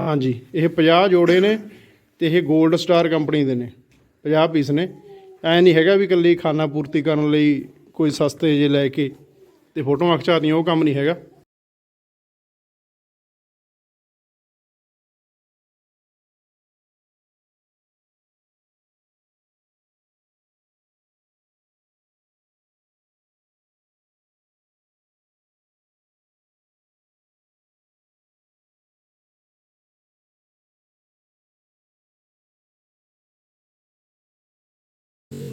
ਹਾਂਜੀ, ਇਹ 50 ਜੋੜੇ ਨੇ ਤੇ ਇਹ 골ਡ ਸਟਾਰ ਕੰਪਨੀ ਦੇ ਨੇ। 50 ਪੀਸ ਨੇ। ਐ ਨਹੀਂ ਹੈਗਾ ਵੀ ਇਕੱਲੀ ਖਾਣਾ ਪੂਰਤੀ ਕਰਨ ਲਈ ਕੋਈ ਸਸਤੇ ਜੇ ਲੈ ਕੇ ਤੇ ਫੋਟੋਆਂ ਖਿਚਾਤੀਆਂ ਉਹ ਕੰਮ ਨਹੀਂ ਹੈਗਾ।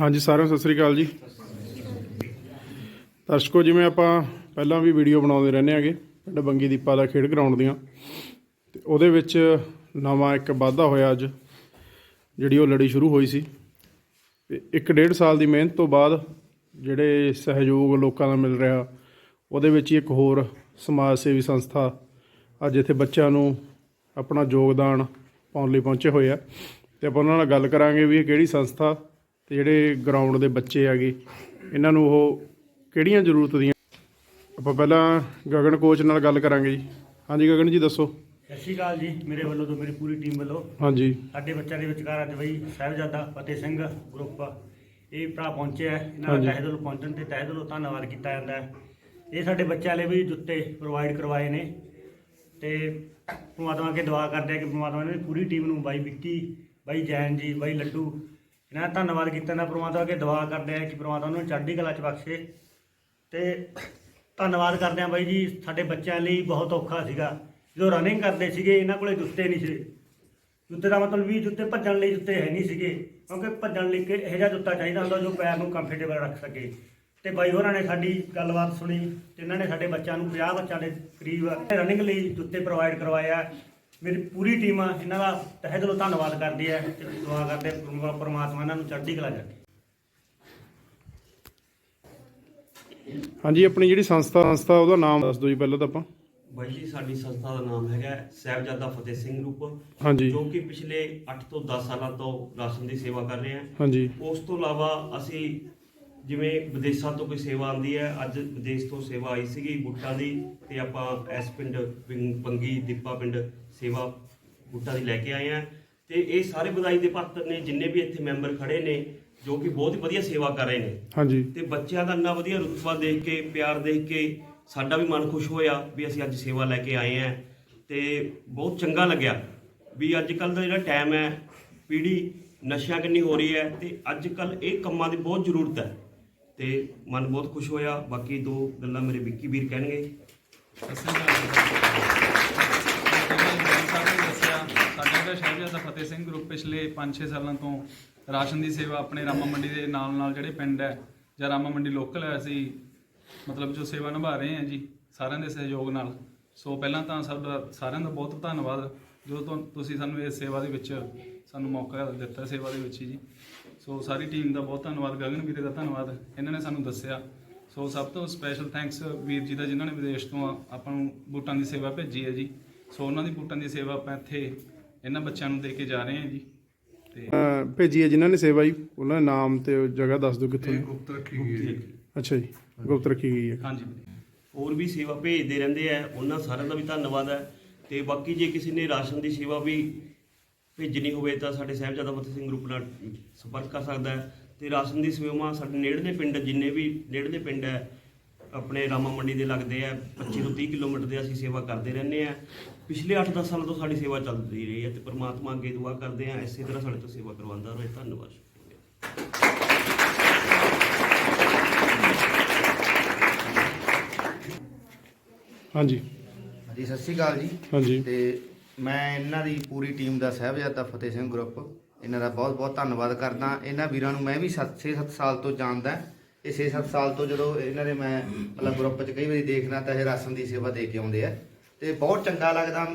ਹਾਂਜੀ, ਸਾਰਿਆਂ ਨੂੰ ਸਤਿ ਸ੍ਰੀ ਅਕਾਲ ਜੀ। ਦਰਸ਼ਕੋ, ਜਿਵੇਂ ਆਪਾਂ ਪਹਿਲਾਂ ਵੀ ਵੀਡੀਓ ਬਣਾਉਂਦੇ ਰਹਿੰਦੇ ਆਗੇ ਪਿੰਡ ਬੰਗੀ ਦੀਪਾ ਦਾ ਖੇਡ ਗਰਾਊਂਡ ਦੀਆਂ, ਤੇ ਉਹਦੇ ਵਿੱਚ ਨਵਾਂ ਇੱਕ ਵਾਧਾ ਹੋਇਆ ਅੱਜ, ਜਿਹੜੀ ਉਹ ਲੜੀ ਸ਼ੁਰੂ ਹੋਈ ਸੀ। ਤੇ ਇੱਕ ਡੇਢ ਸਾਲ ਦੀ ਮਿਹਨਤ ਤੋਂ ਬਾਅਦ ਜਿਹੜੇ ਸਹਿਯੋਗ ਲੋਕਾਂ ਦਾ ਮਿਲ ਰਿਹਾ, ਉਹਦੇ ਵਿੱਚ ਹੀ ਇੱਕ ਹੋਰ ਸਮਾਜ ਸੇਵੀ ਸੰਸਥਾ ਅੱਜ ਇੱਥੇ ਬੱਚਿਆਂ ਨੂੰ ਆਪਣਾ ਯੋਗਦਾਨ ਪਾਉਣ ਲਈ ਪਹੁੰਚੇ ਹੋਏ ਆ। ਤੇ ਆਪਾਂ ਉਹਨਾਂ ਨਾਲ ਗੱਲ ਕਰਾਂਗੇ ਵੀ ਇਹ ਕਿਹੜੀ ਸੰਸਥਾ ਤੇ ਜਿਹੜੇ ਗਰਾਊਂਡ ਦੇ ਬੱਚੇ ਹੈਗੇ ਇਹਨਾਂ ਨੂੰ ਉਹ ਕਿਹੜੀਆਂ ਜ਼ਰੂਰਤ ਦੀਆਂ? ਆਪਾਂ ਪਹਿਲਾਂ ਗਗਨ ਕੋਚ ਨਾਲ ਗੱਲ ਕਰਾਂਗੇ ਜੀ। ਹਾਂਜੀ ਗਗਨ ਜੀ ਦੱਸੋ। ਸਤਿ ਸ਼੍ਰੀ ਅਕਾਲ ਜੀ ਮੇਰੇ ਵੱਲੋਂ ਤੋਂ ਮੇਰੀ ਪੂਰੀ ਟੀਮ ਵੱਲੋਂ। ਹਾਂਜੀ। ਸਾਡੇ ਬੱਚਿਆਂ ਦੇ ਵਿਚਕਾਰ ਅੱਜ ਬਈ ਸਾਹਿਬਜ਼ਾਦਾ ਫਤਿਹ ਸਿੰਘ ਗਰੁੱਪ ਇਹ ਭਰਾ ਪਹੁੰਚੇ ਹੈ ਇਹਨਾਂ ਦਾ। ਤਹਿ ਦਿਲੋਂ ਪਹੁੰਚਣ ਤੇ ਤਹਿ ਦਿਲੋਂ ਧੰਨਵਾਦ ਕੀਤਾ ਜਾਂਦਾ ਹੈ। ਇਹ ਸਾਡੇ ਬੱਚਿਆਂ ਲਈ ਵੀ ਜੁੱਤੇ ਪ੍ਰੋਵਾਈਡ ਕਰਵਾਏ ਨੇ। ਤੇ ਪ੍ਰਮਾਤਮਾ ਅੱਗੇ ਦੁਆ ਕਰਦੇ ਆ ਕਿ ਪ੍ਰਮਾਤਮਾ ਨੇ ਪੂਰੀ ਟੀਮ ਨੂੰ ਬਾਈ ਵਿੱਕੀ ਬਾਈ ਜੈਨ ਜੀ ਬਾਈ ਲੱਡੂ ਇਹਨਾਂ ਦਾ ਧੰਨਵਾਦ ਕੀਤਾ ਨਾ ਪ੍ਰਮਾਤਮਾ ਅੱਗੇ ਦੁਆ ਕਰਦੇ ਆ ਕਿ ਪ੍ਰਮਾਤਮਾ ਨੂੰ ਚੜ੍ਹਦੀ ਕਲਾ ਚ ਬਖਸ਼ੇ। ਤੇ ਧੰਨਵਾਦ ਕਰਦੇ ਆ ਬਾਈ ਜੀ, ਸਾਡੇ ਬੱਚਿਆਂ ਲਈ ਬਹੁਤ ਔਖਾ ਸੀਗਾ। ਜਦੋਂ ਰਨਿੰਗ ਕਰਦੇ ਸੀਗੇ, ਇਹਨਾਂ ਕੋਲੇ ਜੁੱਤੇ ਨਹੀਂ ਸੀ। ਜੁੱਤੇ ਦਾ ਮਤਲਬ ਵੀ ਜੁੱਤੇ ਭੱਜਣ ਲਈ ਜੁੱਤੇ ਹੈ ਨਹੀਂ ਸੀਗੇ, ਕਿਉਂਕਿ ਭੱਜਣ ਲਈ ਕਿ ਇਹੋ ਜਿਹਾ ਜੁੱਤਾ ਚਾਹੀਦਾ ਹੁੰਦਾ ਜੋ ਪੈਰ ਨੂੰ ਕੰਫਰਟੇਬਲ ਰੱਖ ਸਕੇ। ਤੇ ਬਾਈ ਹੋਰਾਂ ਨੇ ਸਾਡੀ ਗੱਲਬਾਤ ਸੁਣੀ, ਤੇ ਇਹਨਾਂ ਨੇ ਸਾਡੇ ਬੱਚਿਆਂ ਨੂੰ 50 ਬੱਚਿਆਂ ਦੇ ਕਰੀਬ ਰਨਿੰਗ ਲਈ ਜੁੱਤੇ ਪ੍ਰੋਵਾਈਡ ਕਰਵਾਇਆ ਮੇਰੀ ਪੂਰੀ ਟੀਮ ਆ ਇਹਨਾਂ ਦਾ ਤਹਿ ਦਿਲੋਂ ਧੰਨਵਾਦ ਕਰਦੀ ਹੈ ਤੇ ਦੁਆ ਕਰਦੇ ਪਰਮਾ- ਪਰਮਾਤਮਾ ਇਹਨਾਂ ਨੂੰ ਚੜ੍ਹਦੀ ਕਲਾ ਰੱਖੇ ਹਾਂਜੀ ਆਪਣੀ ਜਿਹੜੀ ਸੰਸਥਾ ਸੰਸਥਾ ਉਹਦਾ ਨਾਮ ਦੱਸ ਦਿਓ ਜੀ ਪਹਿਲਾਂ ਤਾਂ ਆਪਾਂ। ਬਾਈ ਜੀ ਸਾਡੀ ਸੰਸਥਾ ਦਾ ਨਾਮ ਹੈਗਾ ਸਾਹਿਬਜ਼ਾਦਾ ਫਤਿਹ ਸਿੰਘ ਗਰੁੱਪ ਹਾਂਜੀ। ਜੋ ਕਿ ਪਿਛਲੇ 8 ਤੋਂ 10 ਸਾਲਾਂ ਤੋਂ ਰਾਸ਼ਨ ਦੀ ਸੇਵਾ ਕਰ ਰਹੇ ਹਾਂ ਹਾਂਜੀ। ਉਸ ਤੋਂ ਇਲਾਵਾ ਅਸੀਂ ਜਿਵੇਂ ਵਿਦੇਸ਼ਾਂ ਤੋਂ ਕੋਈ ਸੇਵਾ ਆਉਂਦੀ ਹੈ ਅੱਜ ਵਿਦੇਸ਼ ਤੋਂ ਸੇਵਾ ਆਈ ਸੀਗੀ ਬੁੱਟਾ ਦੀ ਤੇ ਆਪਾਂ ਇਸ ਪਿੰਡ ਪੰਗੀ ਦੀਪਾ ਪਿੰਡ ਸੇਵਾ ਬੁੱਟਾ ਦੀ ਲੈ ਕੇ ਆਏ ਆ। ਤੇ ਇਹ ਸਾਰੇ ਵਧਾਈ ਦੇ ਪਾਤਰ ਨੇ ਜਿੰਨੇ ਵੀ ਇੱਥੇ ਮੈਂਬਰ ਖੜੇ ਨੇ ਜੋ ਕਿ ਬਹੁਤ ਹੀ ਵਧੀਆ ਸੇਵਾ ਕਰ ਰਹੇ ਨੇ। ਹਾਂਜੀ। ਤੇ ਬੱਚਿਆਂ ਦਾ ਇੰਨਾ ਵਧੀਆ ਰੁਤਬਾ ਦੇਖ ਕੇ ਪਿਆਰ ਦੇਖ ਕੇ ਸਾਡਾ ਵੀ ਮਨ ਖੁਸ਼ ਹੋਇਆ ਵੀ ਅਸੀਂ ਅੱਜ ਸੇਵਾ ਲੈ ਕੇ ਆਏ ਆਂ। ਤੇ ਬਹੁਤ ਚੰਗਾ ਲੱਗਿਆ ਵੀ ਅੱਜ ਕੱਲ ਦਾ ਜਿਹੜਾ ਟਾਈਮ ਹੈ ਪੀੜ੍ਹੀ ਨਸ਼ਿਆਂ ਕਿੰਨੀ ਹੋ ਰਹੀ ਹੈ ਤੇ ਅੱਜ ਕੱਲ ਇਹ ਕੰਮਾਂ ਦੀ ਬਹੁਤ ਜ਼ਰੂਰਤ ਹੈ। ਤੇ ਮਨ ਬਹੁਤ ਖੁਸ਼ ਹੋਇਆ। ਬਾਕੀ ਦੋ ਗੱਲਾਂ ਮੇਰੇ ਵਿੱਕੀ ਵੀਰ ਕਹਿਣਗੇ। ਦਾ ਸ਼ਹਿਬਜ਼ਾਦਾ ਫਤਿਹ ਸਿੰਘ ਗਰੁੱਪ ਪਿਛਲੇ 5-6 ਸਾਲਾਂ ਤੋਂ ਰਾਸ਼ਨ ਦੀ ਸੇਵਾ ਆਪਣੇ ਰਾਮਾ ਮੰਡੀ ਦੇ ਨਾਲ ਨਾਲ ਜਿਹੜੇ ਪਿੰਡ ਹੈ, ਜਾਂ ਰਾਮਾ ਮੰਡੀ ਲੋਕਲ ਹੈ ਅਸੀਂ ਮਤਲਬ ਜੋ ਸੇਵਾ ਨਿਭਾ ਰਹੇ ਹਾਂ ਜੀ, ਸਾਰਿਆਂ ਦੇ ਸਹਿਯੋਗ ਨਾਲ। ਸੋ ਪਹਿਲਾਂ ਤਾਂ ਸਾਡਾ ਸਾਰਿਆਂ ਦਾ ਬਹੁਤ ਧੰਨਵਾਦ, ਜੋ ਤੁਸੀਂ ਸਾਨੂੰ ਇਸ ਸੇਵਾ ਦੇ ਵਿੱਚ ਸਾਨੂੰ ਮੌਕਾ ਦਿੱਤਾ ਸੇਵਾ ਦੇ ਵਿੱਚ ਹੀ ਜੀ। ਸੋ ਸਾਰੀ ਟੀਮ ਦਾ ਬਹੁਤ ਧੰਨਵਾਦ, ਗਗਨ ਵੀਰੇ ਦਾ ਧੰਨਵਾਦ, ਇਹਨਾਂ ਨੇ ਸਾਨੂੰ ਦੱਸਿਆ। ਸੋ ਸਭ ਤੋਂ ਸਪੈਸ਼ਲ ਥੈਂਕਸ ਵੀਰ ਜੀ ਦਾ, ਜਿਨ੍ਹਾਂ ਨੇ ਵਿਦੇਸ਼ ਤੋਂ ਆਪਾਂ ਨੂੰ ਬੂਟਾਂ ਦੀ ਸੇਵਾ ਭੇਜੀ ਹੈ ਜੀ। ਸੋ ਉਹਨਾਂ ਦੀ ਬੂਟਾਂ ਦੀ ਸੇਵਾ ਆਪਾਂ ਇੱਥੇ ਇਹਨਾਂ ਬੱਚਿਆਂ ਨੂੰ ਦੇ ਕੇ ਜਾ ਰਹੇ ਹਾਂ ਜੀ। ਤੇ ਅਹ ਭੇਜੀ ਹੈ ਜਿਨ੍ਹਾਂ ਨੇ ਸੇਵਾ ਜੀ ਉਹਨਾਂ ਦੇ ਨਾਮ ਤੇ ਉਹ ਜਗ੍ਹਾ ਦੱਸ ਦਿਓ ਕਿੱਥੋਂ ਦੀ। ਗੁਪਤ ਰੱਖੀ ਗਈ ਹੈ ਅੱਛਾ ਜੀ ਗੁਪਤ ਰੱਖੀ ਗਈ ਹੈ। ਹਾਂਜੀ ਵੀਰੇ। ਹੋਰ ਵੀ ਸੇਵਾ ਭੇਜਦੇ ਰਹਿੰਦੇ ਆ ਉਹਨਾਂ ਸਾਰਿਆਂ ਦਾ ਵੀ ਧੰਨਵਾਦ ਹੈ। ਤੇ ਬਾਕੀ ਜੇ ਕਿਸੇ ਨੇ ਰਾਸ਼ਨ ਦੀ ਸੇਵਾ ਵੀ ਭੇਜਣੀ ਹੋਵੇ ਤਾਂ ਸਾਡੇ ਸਾਹਿਬਜ਼ਾਦਾ ਫਤਿਹ ਸਿੰਘ ਗਰੁੱਪ ਨਾਲ ਸੰਪਰਕ ਕਰ ਸਕਦਾ ਹੈ। ਤੇ ਰਾਸ਼ਨ ਦੀ ਸੇਵਾਵਾਂ ਸਾਡੇ ਨੇੜਲੇ ਪਿੰਡ ਜਿੰਨੇ ਵੀ ਨੇੜਲੇ ਪਿੰਡ ਹੈ ਆਪਣੇ ਰਾਮਾ ਮੰਡੀ ਦੇ ਲੱਗਦੇ ਆ 25 ਤੋਂ 30 ਕਿਲੋਮੀਟਰ ਦੇ ਅਸੀਂ ਸੇਵਾ ਕਰਦੇ ਰਹਿੰਦੇ ਆ। ਪਿਛਲੇ 8-10 ਸਾਲਾਂ ਤੋਂ ਸਾਡੀ ਸੇਵਾ ਚੱਲਦੀ ਰਹੀ ਹੈ ਤੇ ਪ੍ਰਮਾਤਮਾ ਅੱਗੇ ਦੁਆ ਕਰਦੇ ਆ ਇਸੇ ਤਰ੍ਹਾਂ ਸਾਡੇ ਤੋਂ ਸੇਵਾ ਕਰਵਾਉਂਦਾ ਰਹੇ। ਧੰਨਵਾਦ। ਹਾਂਜੀ। ਜੀ ਸਤਿ ਸ਼੍ਰੀ ਅਕਾਲ ਜੀ। ਹਾਂਜੀ। ਤੇ ਮੈਂ ਇਹਨਾਂ ਦੀ ਪੂਰੀ ਟੀਮ ਦਾ ਸਹਿਬਜ਼ਾਦਾ ਫਤਿਹ ਸਿੰਘ ਗਰੁੱਪ ਇਹਨਾਂ ਦਾ ਬਹੁਤ ਬਹੁਤ ਧੰਨਵਾਦ ਕਰਦਾ। ਇਹਨਾਂ ਵੀਰਾਂ ਨੂੰ ਮੈਂ ਵੀ 6-7 ਸਾਲ ਤੋਂ ਜਾਣਦਾ। ਇਹ 6-7 ਸਾਲ ਤੋਂ ਜਦੋਂ ਇਹਨਾਂ ਦੇ ਮੈਂ ਮਤਲਬ ਗਰੁੱਪ 'ਚ ਕਈ ਵਾਰੀ ਦੇਖਦਾ ਤਾਂ ਇਹ ਰਾਸ਼ਨ ਦੀ ਸੇਵਾ ਦੇ ਕੇ ਆਉਂਦੇ ਆ। ਤੇ ਬਹੁਤ ਚੰਗਾ ਲੱਗਦਾ।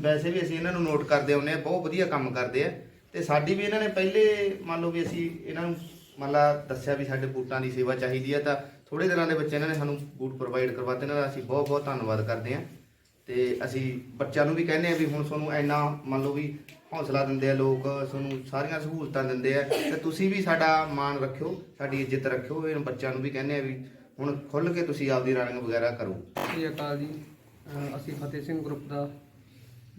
ਵੈਸੇ ਵੀ ਅਸੀਂ ਇਹਨਾਂ ਨੂੰ ਨੋਟ ਕਰਦੇ ਆਉਂਦੇ ਆ, ਬਹੁਤ ਵਧੀਆ ਕੰਮ ਕਰਦੇ ਆ। ਤੇ ਸਾਡੀ ਵੀ ਇਹਨਾਂ ਨੇ ਪਹਿਲੇ ਮੰਨ ਲਓ ਵੀ ਅਸੀਂ ਇਹਨਾਂ ਨੂੰ ਮੰਨ ਲਾ ਦੱਸਿਆ ਵੀ ਸਾਡੇ ਬੂਟਾਂ ਦੀ ਸੇਵਾ ਚਾਹੀਦੀ ਆ ਤਾਂ ਥੋੜੇ ਦਿਨਾਂ ਦੇ ਵਿੱਚ ਇਹਨਾਂ ਨੇ ਸਾਨੂੰ ਬੂਟ ਪ੍ਰੋਵਾਈਡ ਕਰਵਾਤੇ ਇਹਨਾਂ ਦਾ ਅਸੀਂ ਬਹੁਤ ਬਹੁਤ ਧੰਨਵਾਦ ਕਰਦੇ ਆ। ਤੇ ਅਸੀਂ ਬੱਚਿਆਂ ਨੂੰ ਵੀ ਕਹਿੰਦੇ ਆ ਵੀ ਹੁਣ ਤੁਹਾਨੂੰ ਇੰਨਾ ਮੰਨ ਲਓ ਵੀ ਹੌਸਲਾ ਦਿੰਦੇ ਆ ਲੋਕ, ਤੁਹਾਨੂੰ ਸਾਰੀਆਂ ਸਹੂਲਤਾਂ ਦਿੰਦੇ ਆ, ਤੇ ਤੁਸੀਂ ਵੀ ਸਾਡਾ ਮਾਣ ਰੱਖਿਓ, ਸਾਡੀ ਇੱਜ਼ਤ ਰੱਖਿਓ ਇਹਨਾਂ ਬੱਚਿਆਂ ਨੂੰ ਵੀ ਕਹਿੰਦੇ ਆ ਵੀ ਹੁਣ ਖੁੱਲ ਕੇ ਤੁਸੀਂ ਆਪਦੀ ਰਨਿੰਗ ਵਗੈਰਾ ਕਰੋ। ਸਤਿ ਸ਼੍ਰੀ ਅਕਾਲ ਜੀ। ਅਹ ਅਸੀਂ ਫਤਿਹ ਸਿੰਘ ਗਰੁੱਪ ਦਾ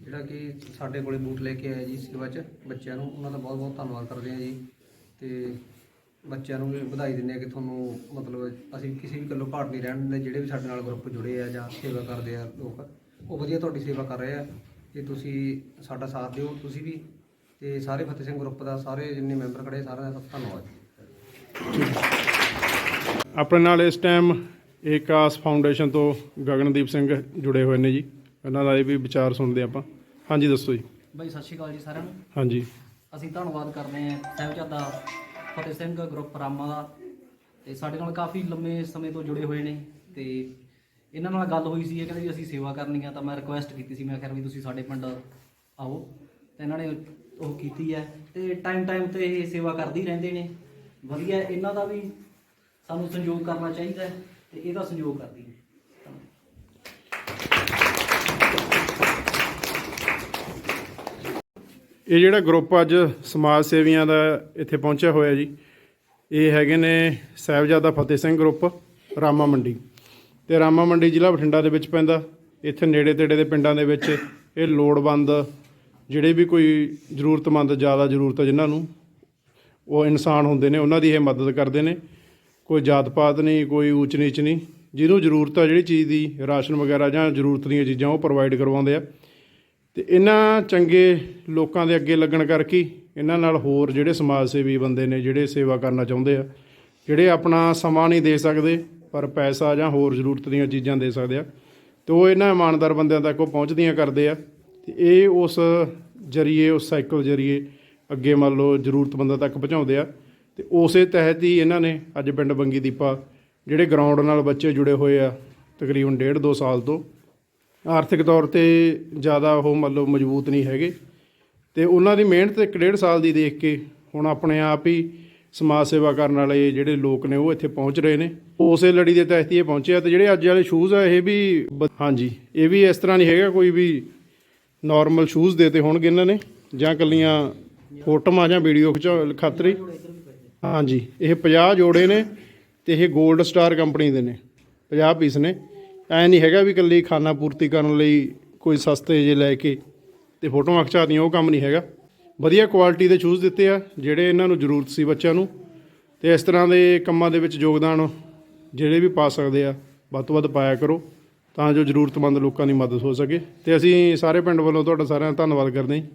ਜਿਹੜਾ ਕਿ ਸਾਡੇ ਕੋਲੇ ਬੂਟ ਲੈ ਕੇ ਆਇਆ ਜੀ ਸੇਵਾ 'ਚ, ਬੱਚਿਆਂ ਨੂੰ ਉਹਨਾਂ ਦਾ ਬਹੁਤ ਬਹੁਤ ਧੰਨਵਾਦ ਕਰਦੇ ਹਾਂ ਜੀ। ਤੇ ਬੱਚਿਆਂ ਨੂੰ ਵੀ ਵਧਾਈ ਦਿੰਦੇ ਹਾਂ ਕਿ ਤੁਹਾਨੂੰ ਮਤਲਬ ਅਸੀਂ ਕਿਸੇ ਵੀ ਗੱਲੋਂ ਘਾਟ ਨਹੀਂ ਰਹਿਣ ਦਿੰਦੇ, ਜਿਹੜੇ ਵੀ ਸਾਡੇ ਨਾਲ ਗਰੁੱਪ ਜੁੜੇ ਆ ਜਾਂ ਸੇਵਾ ਕਰਦੇ ਆ ਲੋਕ। ਉਹ ਵਧੀਆ ਤੁਹਾਡੀ ਸੇਵਾ ਕਰ ਰਹੇ ਆ। ਤੇ ਤੁਸੀਂ ਸਾਡਾ ਸਾਥ ਦਿਓ ਤੁਸੀਂ ਵੀ। ਤੇ ਸਾਰੇ ਫਤਿਹ ਸਿੰਘ ਗਰੁੱਪ ਦਾ ਸਾਰੇ ਜਿੰਨੇ ਮੈਂਬਰ ਖੜੇ ਸਾਰਿਆਂ ਦਾ ਧੰਨਵਾਦ ਆਪਣੇ ਨਾਲ ਇਸ ਟਾਈਮ ਏਕਾਸ ਫਾਊਂਡੇਸ਼ਨ ਤੋਂ ਗਗਨਦੀਪ ਸਿੰਘ ਜੁੜੇ ਹੋਏ ਨੇ ਜੀ। ਇਹਨਾਂ ਦਾ ਇਹ ਵੀ ਵਿਚਾਰ ਸੁਣਦੇ ਆਪਾਂ। ਹਾਂਜੀ ਦੱਸੋ ਜੀ। ਬਾਈ ਸਤਿ ਸ਼੍ਰੀ ਅਕਾਲ ਜੀ ਸਾਰਿਆਂ ਨੂੰ। ਹਾਂਜੀ। ਅਸੀਂ ਧੰਨਵਾਦ ਕਰਦੇ ਹਾਂ ਸਾਹਿਬਜ਼ਾਦਾ ਫਤਿਹ ਸਿੰਘ ਗਰੁੱਪ ਰਾਮਾ ਦਾ। ਤੇ ਸਾਡੇ ਨਾਲ ਕਾਫੀ ਲੰਮੇ ਸਮੇਂ ਤੋਂ ਜੁੜੇ ਹੋਏ ਨੇ। ਤੇ ਇਹਨਾਂ ਨਾਲ ਗੱਲ ਹੋਈ ਸੀ, ਇਹ ਕਹਿੰਦੇ ਵੀ ਅਸੀਂ ਸੇਵਾ ਕਰਨੀ ਆ, ਤਾਂ ਮੈਂ ਰਿਕੁਐਸਟ ਕੀਤੀ ਸੀ, ਮੈਂ ਕਿਹਾ ਵੀ ਤੁਸੀਂ ਸਾਡੇ ਪਿੰਡ ਆਓ। ਤੇ ਇਹਨਾਂ ਨੇ ਉਹ ਕੀਤੀ ਹੈ, ਤੇ ਟਾਈਮ ਟਾਈਮ ਤੇ ਇਹ ਸੇਵਾ ਕਰਦੇ ਹੀ ਰਹਿੰਦੇ ਨੇ। ਵਧੀਆ, ਇਹਨਾਂ ਦਾ ਵੀ ਸਾਨੂੰ ਸੰਯੋਗ ਕਰਨਾ ਚਾਹੀਦਾ ਹੈ, ਤੇ ਇਹਦਾ ਸਹਿਯੋਗ ਕਰਦੀ ਹੈ ਇਹ ਜਿਹੜਾ ਗਰੁੱਪ ਅੱਜ ਸਮਾਜ ਸੇਵੀਆਂ ਦਾ ਇੱਥੇ ਪਹੁੰਚਿਆ ਹੋਇਆ ਜੀ, ਇਹ ਹੈਗੇ ਨੇ ਸਾਹਿਬਜ਼ਾਦਾ ਫਤਿਹ ਸਿੰਘ ਗਰੁੱਪ ਰਾਮਾ ਮੰਡੀ। ਤੇ ਰਾਮਾ ਮੰਡੀ ਜ਼ਿਲ੍ਹਾ ਬਠਿੰਡਾ ਦੇ ਵਿੱਚ ਪੈਂਦਾ। ਇੱਥੇ ਨੇੜੇ ਤੇੜੇ ਦੇ ਪਿੰਡਾਂ ਦੇ ਵਿੱਚ ਇਹ ਲੋੜਵੰਦ ਜਿਹੜੇ ਵੀ ਕੋਈ ਜ਼ਰੂਰਤਮੰਦ, ਜ਼ਿਆਦਾ ਜ਼ਰੂਰਤ ਹੈ ਜਿਨ੍ਹਾਂ ਨੂੰ, ਉਹ ਇਨਸਾਨ ਹੁੰਦੇ ਨੇ, ਉਹਨਾਂ ਦੀ ਇਹ ਮਦਦ ਕਰਦੇ ਨੇ। ਕੋਈ ਜਾਤ ਪਾਤ ਨਹੀਂ, ਕੋਈ ਊਚ ਨੀਚ ਨਹੀਂ। ਜਿਹਨੂੰ ਜ਼ਰੂਰਤ ਆ, ਜਿਹੜੀ ਚੀਜ਼ ਦੀ ਰਾਸ਼ਨ ਵਗੈਰਾ ਜਾਂ ਜ਼ਰੂਰਤ ਦੀਆਂ ਚੀਜ਼ਾਂ ਉਹ ਪ੍ਰੋਵਾਈਡ ਕਰਵਾਉਂਦੇ ਆ। ਤੇ ਇਹਨਾਂ ਚੰਗੇ ਲੋਕਾਂ ਦੇ ਅੱਗੇ ਲੱਗਣ ਕਰਕੇ ਇਹਨਾਂ ਨਾਲ ਹੋਰ ਜਿਹੜੇ ਸਮਾਜ ਸੇਵੀ ਬੰਦੇ ਨੇ, ਜਿਹੜੇ ਸੇਵਾ ਕਰਨਾ ਚਾਹੁੰਦੇ ਆ, ਜਿਹੜੇ ਆਪਣਾ ਸਮਾਂ ਨਹੀਂ ਦੇ ਸਕਦੇ ਪਰ ਪੈਸਾ ਜਾਂ ਹੋਰ ਜ਼ਰੂਰਤ ਦੀਆਂ ਚੀਜ਼ਾਂ ਦੇ ਸਕਦੇ ਆ। ਤੇ ਉਹ ਇਹਨਾਂ ਇਮਾਨਦਾਰ ਬੰਦਿਆਂ ਤੱਕ ਉਹ ਪਹੁੰਚਦੀਆਂ ਕਰਦੇ ਆ। ਤੇ ਇਹ ਉਸ ਜਰੀਏ, ਉਸ ਸਾਈਕਲ ਜਰੀਏ ਅੱਗੇ ਮੰਨ ਲਓ ਜ਼ਰੂਰਤਮੰਦਾਂ ਤੱਕ ਪਹੁੰਚਾਉਂਦੇ ਆ। ਤੇ ਉਸੇ ਤਹਿਤ ਹੀ ਇਹਨਾਂ ਨੇ ਅੱਜ ਪਿੰਡ ਬੰਗੀ ਦੀਪਾ, ਜਿਹੜੇ ਗਰਾਊਂਡ ਨਾਲ ਬੱਚੇ ਜੁੜੇ ਹੋਏ ਆ ਤਕਰੀਬਨ ਡੇਢ ਦੋ ਸਾਲ ਤੋਂ, ਆਰਥਿਕ ਤੌਰ ਤੇ ਜ਼ਿਆਦਾ ਉਹ ਮੰਨ ਲਓ ਮਜ਼ਬੂਤ ਨਹੀਂ ਹੈਗੇ। ਤੇ ਉਹਨਾਂ ਦੀ ਮਿਹਨਤ ਇੱਕ ਡੇਢ ਸਾਲ ਦੀ ਦੇਖ ਕੇ ਹੁਣ ਆਪਣੇ ਆਪ ਹੀ ਸਮਾਜ ਸੇਵਾ ਕਰਨ ਵਾਲੇ ਜਿਹੜੇ ਲੋਕ ਨੇ ਉਹ ਇੱਥੇ ਪਹੁੰਚ ਰਹੇ ਨੇ। ਉਸੇ ਲੜੀ ਦੇ ਤਹਿਤ ਹੀ ਇਹ ਪਹੁੰਚਿਆ ਆ ਤੇ ਜਿਹੜੇ ਅੱਜ ਵਾਲੇ ਸ਼ੂਜ਼ ਆ, ਇਹ ਵੀ ਬ- ਹਾਂਜੀ, ਇਹ ਵੀ ਇਸ ਤਰ੍ਹਾਂ ਨਹੀਂ ਹੈਗਾ ਕੋਈ ਵੀ ਨਾਰਮਲ ਸ਼ੂਜ਼ ਦੇਤੇ ਹੋਣਗੇ ਇਹਨਾਂ ਨੇ, ਜਾਂ ਕੱਲੀਆਂ ਫੋਟੋਆਂ ਜਾਂ ਵੀਡੀਓ ਖਿਚਾ ਖਾਤਰ। ਹਾਂਜੀ, ਇਹ 50 ਜੋੜੇ ਨੇ ਤੇ ਇਹ 골ਡ ਸਟਾਰ ਕੰਪਨੀ ਦੇ ਨੇ 50 ਪੀਸ ਨੇ। ਐ ਨਹੀਂ ਹੈਗਾ ਵੀ ਇਕੱਲੀ ਖਾਣਾ ਪੂਰਤੀ ਕਰਨ ਲਈ ਕੋਈ ਸਸਤੇ ਜੇ ਲੈ ਕੇ ਤੇ ਫੋਟੋਆਂ ਖਿਚਾਤੀਆਂ ਉਹ ਕੰਮ ਨਹੀਂ ਹੈਗਾ। ਵਧੀਆ ਕੁਆਲਿਟੀ ਦੇ ਸ਼ੂਜ਼ ਦਿੱਤੇ ਆ, ਜਿਹੜੇ ਇਹਨਾਂ ਨੂੰ ਜ਼ਰੂਰਤ ਸੀ ਬੱਚਿਆਂ ਨੂੰ। ਤੇ ਇਸ ਤਰ੍ਹਾਂ ਦੇ ਕੰਮਾਂ ਦੇ ਵਿੱਚ ਯੋਗਦਾਨ ਜਿਹੜੇ ਵੀ ਪਾ ਸਕਦੇ ਆ, ਵੱਧ ਤੋਂ ਵੱਧ ਪਾਇਆ ਕਰੋ, ਤਾਂ ਜੋ ਜ਼ਰੂਰਤਮੰਦ ਲੋਕਾਂ ਦੀ ਮਦਦ ਹੋ ਸਕੇ। ਤੇ ਅਸੀਂ ਸਾਰੇ ਪਿੰਡ ਵੱਲੋਂ ਤੁਹਾਡਾ ਸਾਰਿਆਂ ਦਾ ਧੰਨਵਾਦ ਕਰਦੇ ਹਾਂ